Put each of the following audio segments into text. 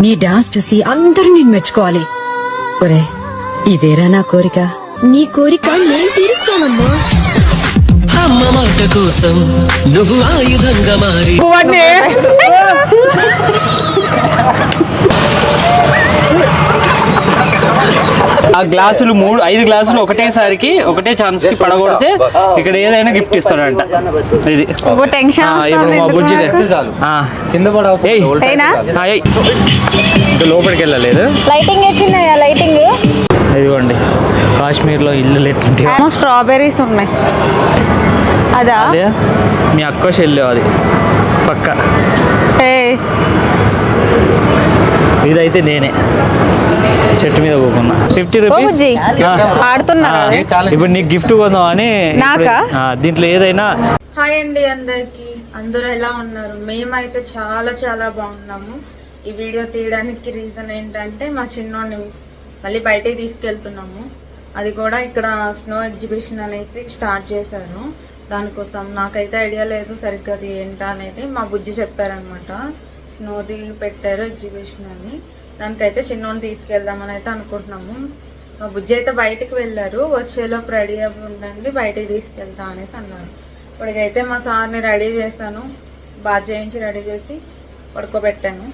నీ డాన్స్ చూసి అందరూ నిన్ను మెచ్చుకోవాలి. ఒరే ఇదేరా నా కోరిక? నీ కోరిక నేను తీరుస్తానమ్మా. అమ్మ మాట కోసం నువ్వు ఆయుధంగా మారి ఆ గ్లాసులు మూడు ఐదు గ్లాసులు ఒకటేసారికి ఒకటే ఛాన్స్కి పడగొడితే ఇక్కడ ఏదైనా గిఫ్ట్ ఇస్తాడంట. ఇది. ఓ టెన్షన్ ఆ, ఇప్పుడు మా బుజ్జి. ఇంకా లోపలికి వెళ్ళలేదు. లైటింగ్ వచ్చిందా లైటింగ్ ఇదిగోండి. కాశ్మీర్లో ఇల్లు ఎట్లుంటాయి స్ట్రాబెర్రీస్ ఉన్నాయి. అదా? అదే. మీ అక్క చెల్లి అది. పక్క. ఏ ఇదైతే నేనే. చెట్టు మీద పోకున్నా. Fifty rupees? ఇప్పుడు నీకు గిఫ్ట్ కొందాం అని నాకా? దీంట్లో ఏదైనా హాయ్ అండి అందరికి. అందరూ ఎలా ఉన్నారు? మేమైతే చాలా చాలా బాగున్నాము. ఈ వీడియో తీయడానికి రీజన్ ఏంటంటే మా చిన్నోడిని మళ్ళీ బయటికి తీసుకెళ్తున్నాము. అది కూడా ఇక్కడ స్నో ఎగ్జిబిషన్ అనేసి స్టార్ట్ చేశారు దానికోసం నాకైతే ఐడియా లేదు సరిగ్గా అది ఏంటా అనేది. మా బుజ్జి చెప్పారనమాట స్నోది పెట్టారు ఎగ్జిబిషన్ అని. దానికైతే చిన్నోడిని తీసుకెళ్దామని అయితే అనుకుంటున్నాము. మా బుజ్జి అయితే బయటికి వెళ్ళారు. వచ్చేలోపు రెడీ అవ్వి ఉండండి బయటికి తీసుకెళ్తా అనేసి అన్నారు ఇప్పటికైతే మా సార్ని రెడీ చేస్తాను బాగా చేయించి రెడీ చేసి పడుకోబెట్టాను.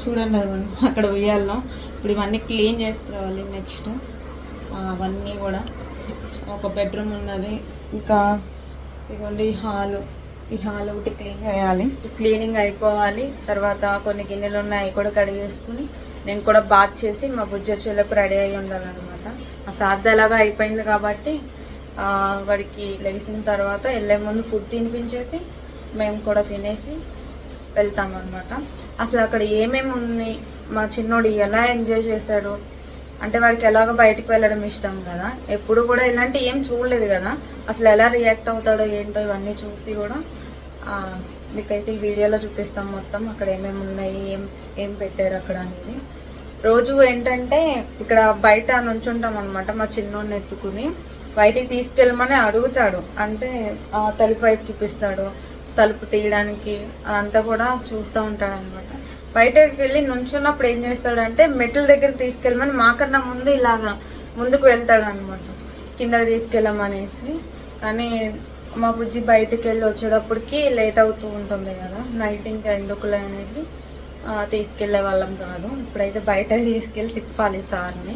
చూడండి అదిగోండి అక్కడ ఉయ్యాల్లో. ఇప్పుడు ఇవన్నీ క్లీన్ చేసుకురావాలి నెక్స్ట్. అవన్నీ కూడా. ఒక బెడ్రూమ్ ఉన్నది. ఇంకా ఇదిగోండి హాలు. ఈ హాల్ ఒకటి క్లీన్ చేయాలి. క్లీనింగ్ అయిపోవాలి. తర్వాత కొన్ని గిన్నెలు ఉన్నాయి అవి కూడా కడిగేసుకుని నేను కూడా బాత్ చేసి మా బుజ్జి రెడీ అయి ఉండాలన్నమాట. ఆ సాధ్య ఎలాగా అయిపోయింది కాబట్టి వాడికి లేచిన తర్వాత వెళ్ళే ముందు ఫుడ్ తినిపించేసి మేము కూడా తినేసి వెళ్తాం అనమాట అసలు అక్కడ ఏమేమి ఉంది మా చిన్నోడు ఎలా ఎంజాయ్ చేశాడు? అంటే వాడికి ఎలాగో బయటికి వెళ్ళడం ఇష్టం కదా. ఎప్పుడు కూడా ఇలాంటి ఏం చూడలేదు కదా. అసలు ఎలా రియాక్ట్ అవుతాడో ఏంటో ఇవన్నీ చూసి కూడా మీకైతే ఈ వీడియోలో చూపిస్తాం మొత్తం. అక్కడ ఏమేమి ఉన్నాయి ఏం ఏం పెట్టారు అక్కడ అనేది. రోజు ఏంటంటే ఇక్కడ బయట నుంచుంటాం అనమాట మా చిన్నోడిని ఎత్తుకుని. బయటికి తీసుకెళ్ళమని అడుగుతాడు. అంటే తలుపు వైపు చూపిస్తాడు. తలుపు తీయడానికి అదంతా కూడా చూస్తూ ఉంటాడు అనమాట బయటకు వెళ్ళి నుంచున్నప్పుడు ఏం చేస్తాడంటే మెట్ల దగ్గర తీసుకెళ్ళమని మాకన్నా ముందు ఇలాగా ముందుకు వెళ్తాడు అనమాట కిందకి తీసుకెళ్ళమనేసి. కానీ మా బుజ్జి బయటికి వెళ్ళి వచ్చేటప్పటికి లేట్ అవుతూ ఉంటుంది కదా. నైట్ ఇంకా ఎందుకులే అనేది తీసుకెళ్ళే వాళ్ళం కాదు. ఇప్పుడైతే బయట తీసుకెళ్ళి తిప్పాలి సార్ని.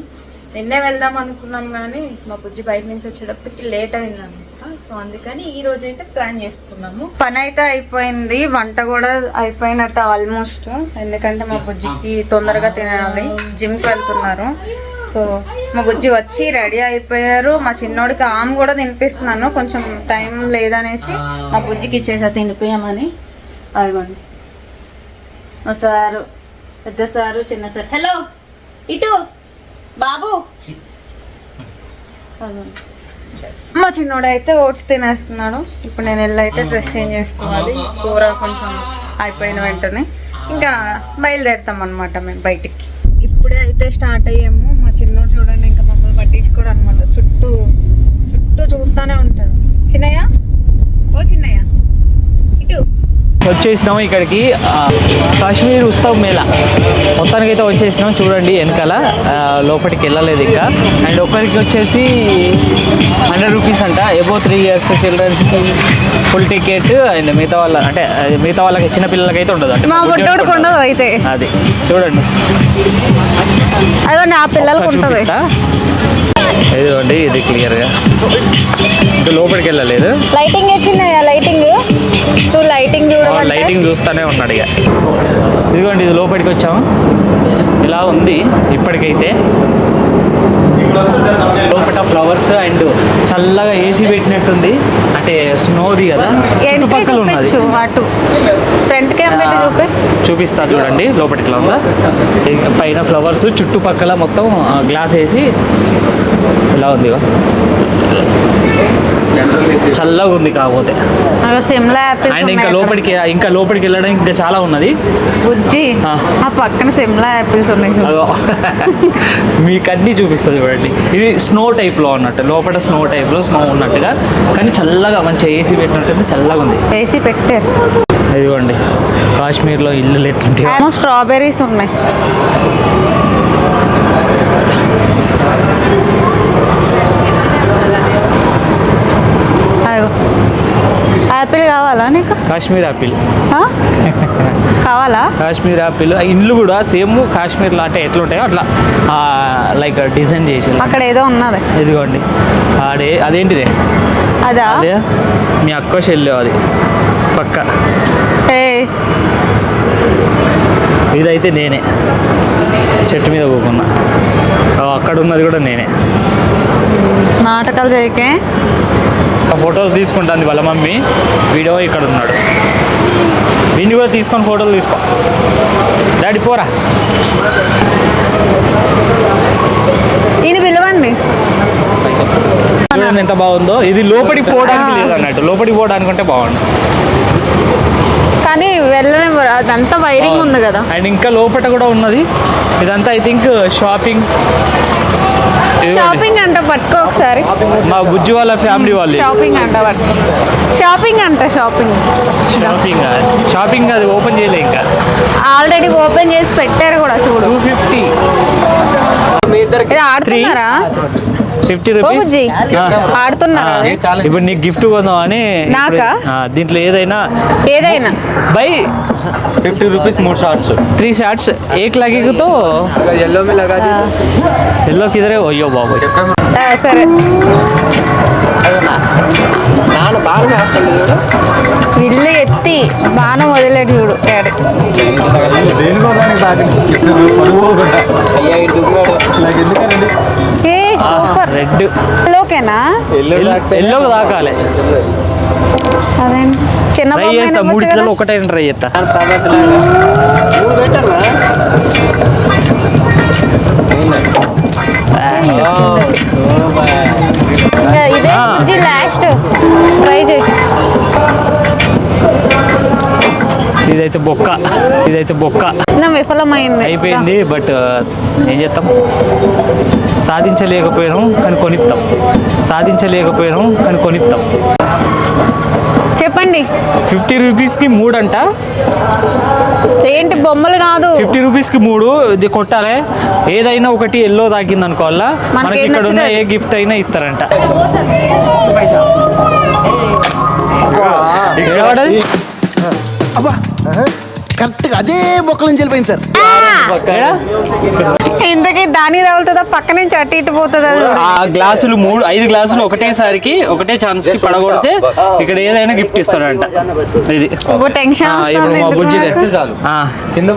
నిన్నే వెళ్దాం అనుకున్నాం కానీ మా బుజ్జి బయట నుంచి వచ్చేటప్పటికి లేట్ అయిందండి సో అందుకని ఈ రోజు అయితే ప్లాన్ చేసుకున్నాము. పని అయితే అయిపోయింది వంట కూడా అయిపోయినట్టు ఆల్మోస్ట్. ఎందుకంటే మా బుజ్జికి తొందరగా తినాలి. జిమ్కి వెళ్తున్నారు. సో మా బుజ్జి వచ్చి రెడీ అయిపోయారు. మా చిన్నోడికి ఆమె కూడా తినిపిస్తున్నాను. కొంచెం టైం లేదనేసి మా బుజ్జికి ఇచ్చేసా తినిపించమని అదిగోండి. మా సారు పెద్ద సారు చిన్న సార్. హలో ఇటు. బాబు. మా చిన్నోడు అయితే ఓట్స్ తినేస్తున్నాడు. ఇప్పుడు నేను వెళ్ళి అయితే డ్రెస్ చేంజ్ చేసుకోవాలి. కూర కొంచెం అయిపోయిన వెంటనే. ఇంకా బయలుదేరుతాం అనమాట మేము బయటికి. ఇప్పుడే అయితే స్టార్ట్ అయ్యాము. మా చిన్నోడు చూడండి ఇంకా మమ్మల్ని పట్టించుకోడు అనమాట చుట్టూ చుట్టూ చూస్తానే ఉంటాడు. చిన్నయ్య? ఓ చిన్నయ్య. ఇటు. వచ్చేసినాం ఇక్కడికి. ఆ, కాశ్మీర్ ఉత్సవ్ మేళా. మొత్తానికి అయితే వచ్చేసినాం చూడండి వెనకాల. ఆ, లోపలికి వెళ్ళలేదు ఇంకా. అండ్ ఒకరికి వచ్చేసి హండ్రెడ్ రూపీస్ అంట. ఎబో త్రీ ఇయర్స్ చిల్డ్రన్స్కి ఫుల్ టికెట్ అండ్ మిగతా వాళ్ళ అంటే మిగతా వాళ్ళకి చిన్న పిల్లలకి అయితే ఉండదు అంటే. అయితే. అది. చూడండి. అదో నా పిల్లలకు ఉంటుంది. ఇదిగోండి ఇది క్లియర్గా ఇంకా లోపలికి వెళ్ళలేదు. లైటింగ్ వచ్చిందా లైటింగ్ లైటింగ్ చూస్తూనే ఉన్నాడు ఇక. ఇదిగోండి ఇది లోపలికి వచ్చాము. ఇలా ఉంది ఇప్పటికైతే. లోపల ఫ్లవర్స్ అండ్ చల్లగా ఏసీ పెట్టినట్టుంది. అంటే స్నోది కదా. చుట్టుపక్కల ఉన్నది. చూపిస్తా చూడండి లోపలికి ఇలా ఉందా? పైన ఫ్లవర్స్ చుట్టుపక్కల మొత్తం గ్లాస్ వేసి ఇలా ఉంది. చల్లగా ఉంది కాకపోతే అండ్ ఇంకా. లోపలికి ఇంకా లోపలికి వెళ్ళడానికి ఇంకా చాలా ఉన్నది. బుజ్జి ఆ. పక్కన సిమ్లా యాపిల్స్ ఉన్నాయి మీకు అన్నీ చూపిస్తుంది చూడండి. ఇది స్నో టైప్లో ఉన్నట్టు లోపల స్నో టైప్లో స్నో ఉన్నట్టుగా కానీ చల్లగా మంచిగా ఏసీ పెట్టినట్టు చల్లగా ఉంది. వేసి పెట్టారు ఇదిగోండి కాశ్మీర్లో ఇల్లులు ఎట్లుంటాయి స్ట్రాబెర్రీస్ ఉన్నాయి. యాపిల్ కావాలా నీకు? కాశ్మీర్ యాపిల్? కావాలా? కాశ్మీర్ యాపిల్ ఇండ్లు కూడా సేమ్ కాశ్మీర్లో అంటే ఎట్లుంటాయో అట్లా లైక్ డిజైన్ చేసి అక్కడ ఏదో ఉన్నది. ఇదిగోండి. ఆడే అదేంటిది? అదా? అదే మీ అక్క చెల్లి అది. పక్క. ఇదైతే నేనే. చెట్టు మీద కూకున్నా ఆ, అక్కడ ఉన్నది కూడా నేనే. నాటకాలు చేయకే. ఫొటోస్ తీసుకుంటుంది వాళ్ళ మమ్మీ. వీడియో ఇక్కడ ఉన్నాడు. వీడిని కూడా తీసుకొని ఫోటోలు తీసుకో. డాడీ పోరా. ఈయన పిలవండి. చూడండి ఎంత బాగుందో. ఇది లోపలికి పోవడానికి లేదు అన్నట్టు లోపలికి పోవడానికి అంటే బాగుండు. కానీ వెళ్ళనివ్వరు అదంతా వైరింగ్ ఉంది కదా. అండ్ ఇంకా లోపల కూడా ఉన్నది. ఇదంతా ఐ థింక్ షాపింగ్ షాపింగ్ అంట పట్టుకో ఒకసారి. మా బుజ్జి వాళ్ళ ఫ్యామిలీ వాళ్ళు. షాపింగ్ అంట పట్టుకో. షాపింగ్ అంట షాపింగ్ షాపింగ్ షాపింగ్ అది ఓపెన్ చేయలే ఇంకా. ఆల్రెడీ ఓపెన్ చేసి పెట్టారు కూడా చూడు. టూ ఫిఫ్టీ ఇది ఆడుతున్నారా? Fifty rupees? ఇప్పుడు నీకు గిఫ్ట్ కొందాం అని దీంట్లో ఏదైనా ఏదైనా. బై. ఫిఫ్టీ రూపీస్ మూడు షార్ట్స్. Three shorts. ఏ క్లాగీతో ఎల్లో మీ ఎల్లో కిదరే అయ్యో బాబు సరే. బాణం చూడు విల్లు ఎత్తి బాణం వదిలేడు చూడు ఏ సూపర్. రెడ్. లోకేనా? ఒకటే ట్రై చేస్తా. పెట్టాలా బుజ్జి లాస్ట్ ట్రై చేయి. ఇదైతే బొక్క. ఇదైతే బొక్క. విఫలమైంది. అయిపోయింది బట్ ఏం చేస్తాం సాధించలేకపోయాను కానీ కొనిస్తాం సాధించలేకపోయాను కానీ కొనిస్తాం చెప్పండి. ఫిఫ్టీ రూపీస్కి మూడు అంట. ఏంటి బొమ్మలు కాదు. ఫిఫ్టీ రూపీస్కి మూడు ఇది కొట్టాలి. ఏదైనా ఒకటి ఎల్లో తాకింది అనుకోవాలా మనకి ఇక్కడ ఉన్న ఏ గిఫ్ట్ అయినా ఇస్తారంట. ఏడవడది? కరెక్ట్గా అదే బొక్కల నుంచి వెళ్ళిపోయింది సార్? ఇంతకీ దాని తగులుతుందా? పక్క నుంచి అటు ఇటు పోతుందా? ఆ గ్లాసులు మూడు ఐదు గ్లాసులు ఒకటేసారికి ఒకటే ఛాన్స్కి పడగొడితే ఇక్కడ ఏదైనా గిఫ్ట్ ఇస్తాడంట. ఇది. ఓ టెన్షన్ ఆ, ఇప్పుడు మా బుజ్జి ఆ, కింద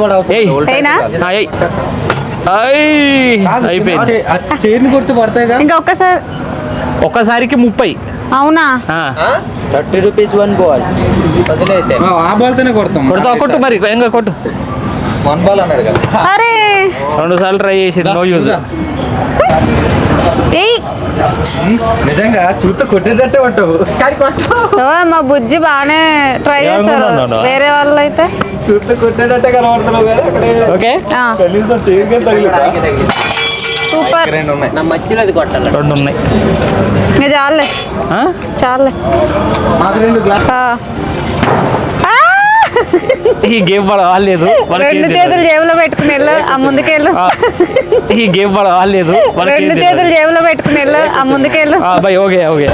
అయిపోయింది. చైర్ని పడతాయిగా? ఇంకా ఒక్కసారి ఒక్కసారికి ముప్పై. అవునా? ఆ. Thirty rupees one ball. ఆ బాల్తోనే కొడతాం. కొడతా కొట్టు మరి ఇంకా కొట్టు. వన్ బాల్ అన్నాడు కదా. అరే. రెండు సార్లు ట్రై చేసింది నో యూజ్ నిజంగా చూస్తే కొట్టేటట్టే ఉంటావు ఓ, మా బుజ్జి బాగానే ట్రై చేస్తారు? వేరే వాళ్ళు అయితే చూస్తే కొట్టేటట్టే కనబడుతున్నావు ఓకే. ఆ, కనీసం తగిలితా సూపర్. రెండు ఉన్నాయి. నా మధ్యలో అది కొట్టాలి. రెండు ఉన్నాయి. చాలే. ఆ? చాలే. మాకు రెండు గ్లాస్ ఆ. ఆ! ఈ గేమ్ పడవాలేదు రెండు చేతులు జేబులో పెట్టుకుని వెళ్ళు ఆ ముందుకెళ్ళు. ఈ గేమ్ పడవాలేదు రెండు చేతులు జేబులో పెట్టుకుని వెళ్ళు ఆ ముందుకెళ్ళు. Bye okay okay.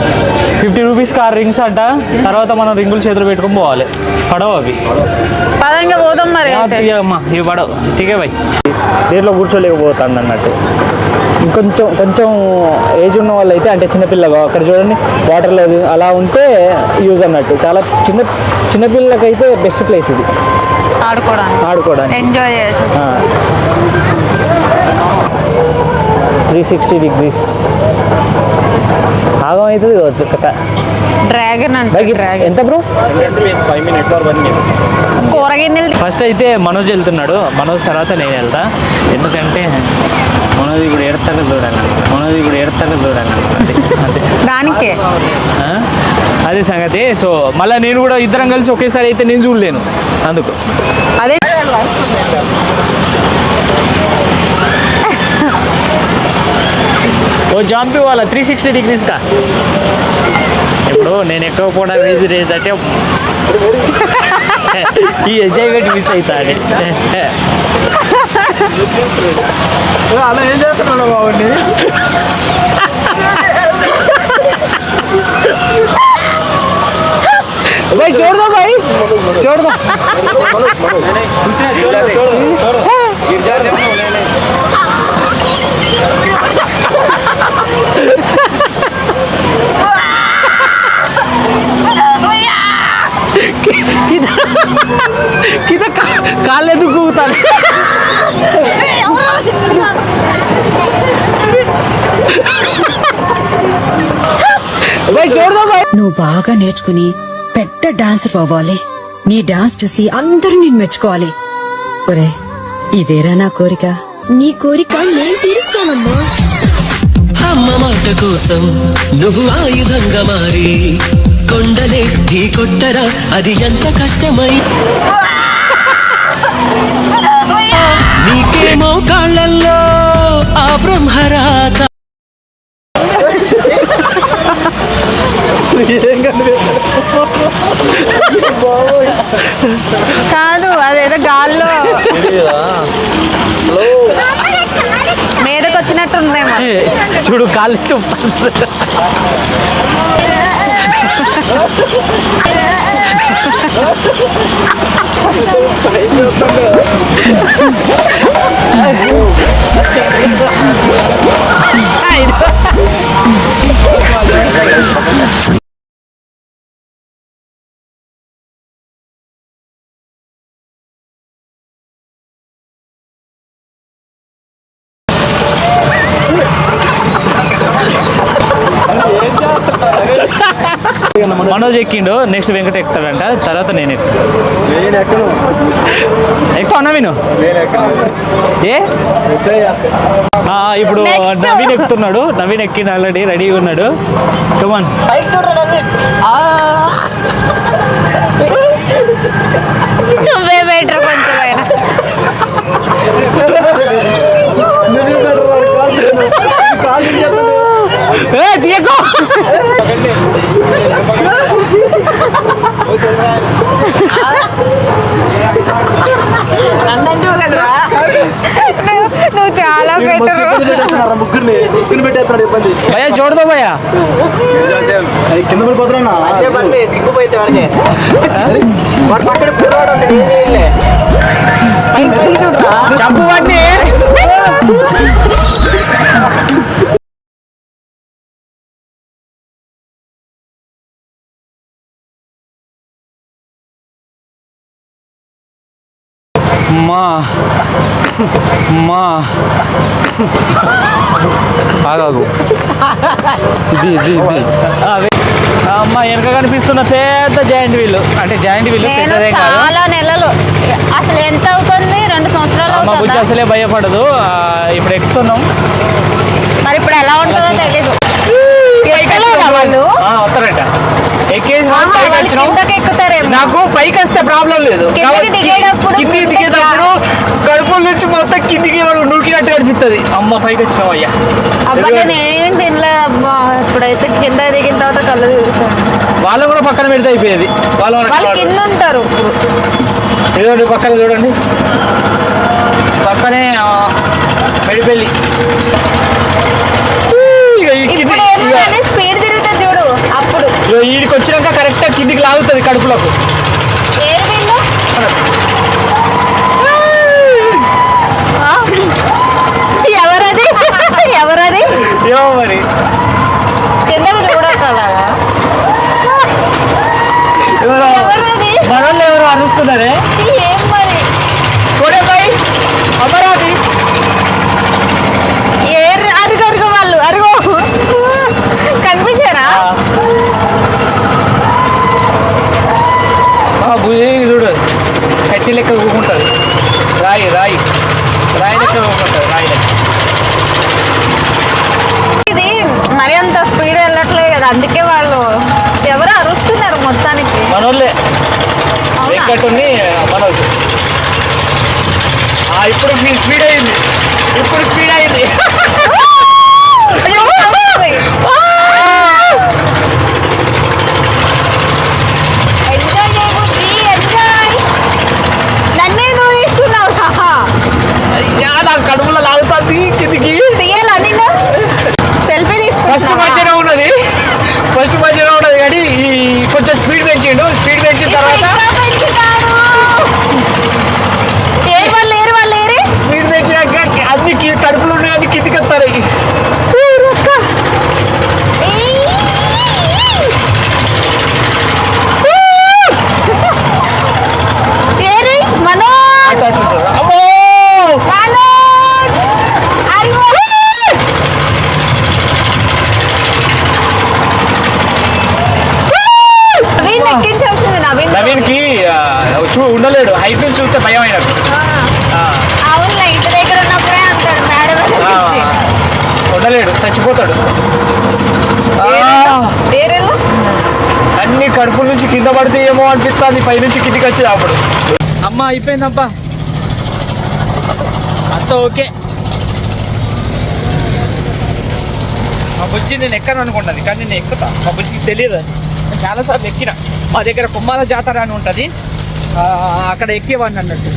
ఫిఫ్టీ రూపీస్కి ఆ రింగ్స్ అంట తర్వాత మనం రింగులు చేతులు పెట్టుకొని పోవాలి. పడవ అవి. పదంగా పోదాం మరి. అమ్మా ఇవి పడవు. ఠీకే బై. దీంట్లో కూర్చోలేకపోతాను అన్నట్టు. ఇంకొంచెం కొంచెం ఏజ్ ఉన్న వాళ్ళు అయితే అంటే చిన్నపిల్లగా అక్కడ చూడండి వాటర్ లేదు అలా ఉంటే యూజ్ అన్నట్టు. చాలా చిన్న చిన్నపిల్లలకైతే బెస్ట్ ప్లేస్ ఇది. ఆడుకోవడానికి. ఆడుకోవడానికి. ఎంజాయ్ చేయొచ్చు. త్రీ సిక్స్టీ డిగ్రీస్ ఆగం అవుతుంది కావచ్చు కథ డ్రాగన్ అంటే ఎంత బ్రో? కూరగిన్నెలు ఫస్ట్ అయితే మనోజ్ వెళ్తున్నాడు. మనోజ్ తర్వాత నేను వెళ్తా. ఎందుకంటే మనోజ్ ఇప్పుడు ఏడతాడు చూడాలి మనోజ్ ఇప్పుడు ఏడతాడు చూడాలి అంతే దానికే? అదే సంగతి. సో మళ్ళీ నేను కూడా ఇద్దరం కలిసి ఒకేసారి అయితే నేను చూడలేను. అందుకు. అదే. ఓ జాంపి వాళ్ళ త్రీ సిక్స్టీ డిగ్రీస్కా ఇప్పుడు నేను ఎక్కువ కూడా రీజ్ రేజ్ అంటే ఈ ఎంజాయ్మెంట్ మిస్ అవుతా అని అలా ఏం చేస్తున్నాడు బాగుండి भाई छोड़ दो भाई छोड़ दो కింద కాళ్ళు ఎందుకు కూగుతాను నువ్వు బాగా నేర్చుకుని పెద్ద డాన్స్ పోవాలి. నీ డాన్స్ చూసి అందరూ నేను మెచ్చుకోవాలి. ఒరే ఇదేరా నా కోరిక? నీ కోరిక నేను తీరుస్తానమ్మా. అమ్మ మాట కోసం నువ్వు ఆయుధంగా మారి కొండలే ఢీ కొట్టరా అది ఎంత కష్టమై నీకేమో కాళ్ళల్లో ఆ బ్రహ్మరాత. కాదు అదేదో గాల్లో. మీదకి వచ్చినట్టుందేమో చూడు కాళ్ళు Ay! మనోజ్ ఎక్కిండు నెక్స్ట్ వెంకట ఎక్కుతాడంట తర్వాత నేను ఎక్కుతాను నేను ఎక్కను. ఎక్కువ అన్నా విను నేను ఎక్కను. ఏ? ఆ, ఇప్పుడు. నవీన్ ఎక్కుతున్నాడు నవీన్ ఎక్కిండు ఆల్రెడీ రెడీగా ఉన్నాడు. కమాన్ నువ్వే బెటర్ కొంచెం అయినా ఏ తీయకో. నువ్వు చాలా బెటర్ ముగ్గురిని ముగ్గురిని పెట్టేస్తాడు ఇబ్బంది. భయ్యా చూడదు భయ్యా? అది కింద పడిపోతున్నా సిగ్గుపోతే వాడు పక్కన పిల్లవాడు ఉంటాడు, ఏం చేయలే. చంపు వాడిని. మా మా. ఆగాగు. ఇది ఇది ఇది. ఆ, వే- ఆ, అమ్మ వెనక కనిపిస్తున్న పెద్ద జాయింట్ వీల్. అంటే జాయింట్ వీల్ నేను పెద్దదేం కాదు. చాలా నెలలు. అసలు ఎంత అవుతుంది? రెండు సంవత్సరాలు మా బుజ్జి అసలే భయపడదు. ఆ, ఇప్పుడు ఎక్కుతున్నాం. మరి ఇప్పుడు ఎలా ఉంటుందో తెలీదు. వాళ్ళు? వస్తారంట. నాకు పైకి వస్తే ప్రాబ్లం లేదు. కిందికి కాబట్టి దిగేటప్పుడు కడుపుల నుంచి మొత్తం కిందికి వాళ్ళు నూకినట్టు అనిపిస్తుంది అమ్మ పైకి వచ్చినాం అయ్యా. నేను ఏం తినలే ఇప్పుడైతే కింద దిగిన తర్వాత కళ్ళు తిరుగుతాను వాళ్ళు కూడా పక్కన పెడితే అయిపోయేది. వాళ్ళు. కింద ఉంటారు ఇదిగోండి పక్కన చూడండి. పక్కనే మెడిపెల్లి స్పీడ్ తిరుగుతుంది చూడు అప్పుడు. ఈడికి వచ్చినాక కరెక్ట్గా కిందికి లాగుతుంది కడుపులకు? ఎవరది? ఎవరది? ఏమో మరి. కిందకు ఎవరు అరుస్తున్నారే ఏం మరి చూడే బాయ్ అమరావతి ఏ అరుగు అరుగు వాళ్ళు అరుగు కనిపించారా ఆ భుజి చూడు కట్టి లెక్క కూకుంటుంది రాయి రాయి. రాయి లెక్క కూకుంటుంది రాయి లెక్క ఇది మరి అంత స్పీడ్ వెళ్ళట్లేదు కదా అందుకే వాళ్ళు ఎవరు అరుస్తున్నారు మొత్తానికి. మనోళ్ళే. మనోజ్ ఆ, ఇప్పుడు మీ స్పీడ్ అయింది. ఇప్పుడు స్పీడ్ అయింది. ఉండలేడు. హైట్ నుంచి చూస్తే భయం అయినట్టు మేడం ఉండలేడు చచ్చిపోతాడు. అన్ని కడుపు నుంచి కింద పడితే ఏమో అనిపిస్తుంది పై నుంచి కిందికి వచ్చేది అప్పుడు అమ్మ అయిపోయిందబ్బా. అంత ఓకే. మా బుజ్జి నేను ఎక్కను అనుకుంటుంది కానీ నేను ఎక్కుతా. మా బుజ్జికి తెలియదు అది. చాలాసార్లు ఎక్కిన. మా దగ్గర కుమ్మాల జాతర అని ఉంటుంది. అక్కడ ఎక్కేవాడిని అన్నట్టు.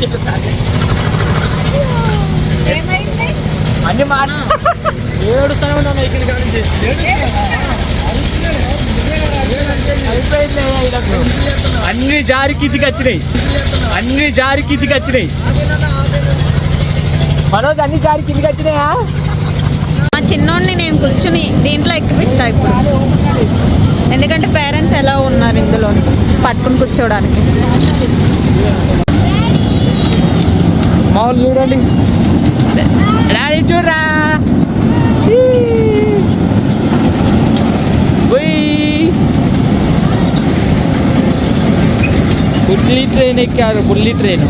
చిన్న డాడీ ఏమైంది అన్ని మాట అన్ని జారి కిందికి వచ్చినాయి. అన్ని జారి కిందికి వచ్చినాయి. మనోజ్ అన్ని జారి కిందికి వచ్చినాయా? మా చిన్నోడిని నేను కూర్చుని దీంట్లో ఎక్కిపిస్తా ఇప్పుడు. ఎందుకంటే పేరెంట్స్ ఎలా ఉన్నారు ఇందులో? పట్టుకుని కూర్చోవడానికి. మా వాళ్ళు చూడండి. డాడీ చూడరా. బుల్లి ట్రైన్ ఎక్కారు బుల్లి ట్రైన్.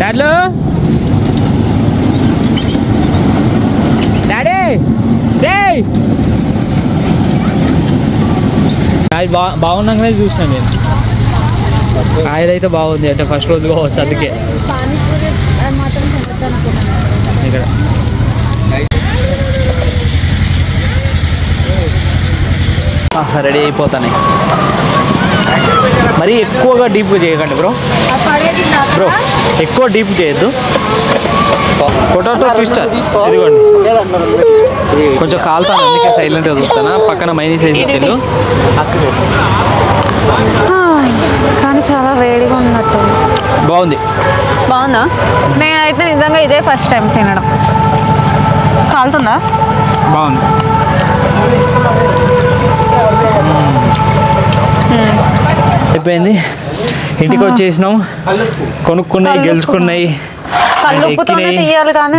డాడ్లో? డాడీ! డే అది బా బాగున్నాకనే చూసిన నేను. ఆయనైతే బాగుంది అంటే ఫస్ట్ రోజు కావచ్చు అందుకే. రెడీ అయిపోతాయి మరి ఎక్కువగా డీప్గా చేయకండి బ్రో. బ్రో ఎక్కువ డీప్ చేయొద్దు. పొటాటో ట్విస్టర్ ఇదిగోండి. కొంచెం కాలుతాను అందుకే సైలెంట్గా చూస్తాను పక్కన మైనీ సైజ్ ఇచ్చిండు కానీ చాలా వేడిగా ఉన్నట్టు. బాగుంది. బాగుందా? నేనైతే నిజంగా ఇదే ఫస్ట్ టైం తినడం. కాలుతుందా? బాగుంది. అయిపోయింది. ఇంటికి వచ్చేసినాం కొనుక్కున్నాయి గెలుచుకున్నాయి.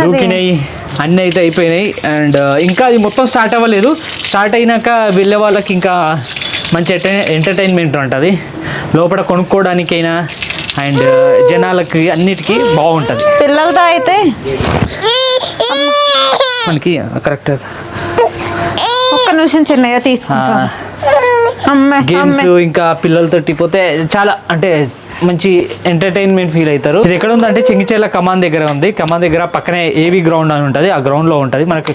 దూకినాయి అన్నీ అయితే అయిపోయినాయి. అండ్ ఇంకా అది మొత్తం స్టార్ట్ అవ్వలేదు. స్టార్ట్ అయినాక వెళ్ళే వాళ్ళకి ఇంకా మంచి ఎంటర్టైన్మెంట్ ఉంటుంది. లోపల కొనుక్కోవడానికైనా అండ్ జనాలకి అన్నిటికీ బాగుంటుంది. పిల్లలతో అయితే? మనకి కరెక్ట్ నిమిషం చిన్నగా తీసుకుంటా. గేమ్స్ ఇంకా పిల్లలతోటి పోతే చాలా అంటే మంచి ఎంటర్టైన్మెంట్ ఫీల్ అవుతారు. ఇది ఎక్కడ ఉందంటే చెంగిచేర్ల కమాన్ దగ్గర ఉంది. కమాన్ దగ్గర పక్కనే ఏవి గ్రౌండ్ అని ఉంటుంది. ఆ గ్రౌండ్లో ఉంటుంది. మనకి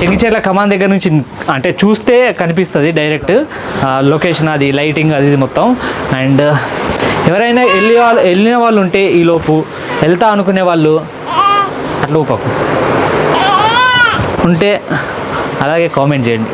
చెంగిచేర్ల కమాన్ దగ్గర నుంచి అంటే చూస్తే కనిపిస్తుంది డైరెక్ట్ లొకేషన్ అది లైటింగ్ అది మొత్తం. అండ్ ఎవరైనా వెళ్ళి వాళ్ళు వెళ్ళిన వాళ్ళు ఉంటే ఈ లోపు వెళ్తా అనుకునే వాళ్ళు అట్లా ఉంటే అలాగే కామెంట్ చేయండి.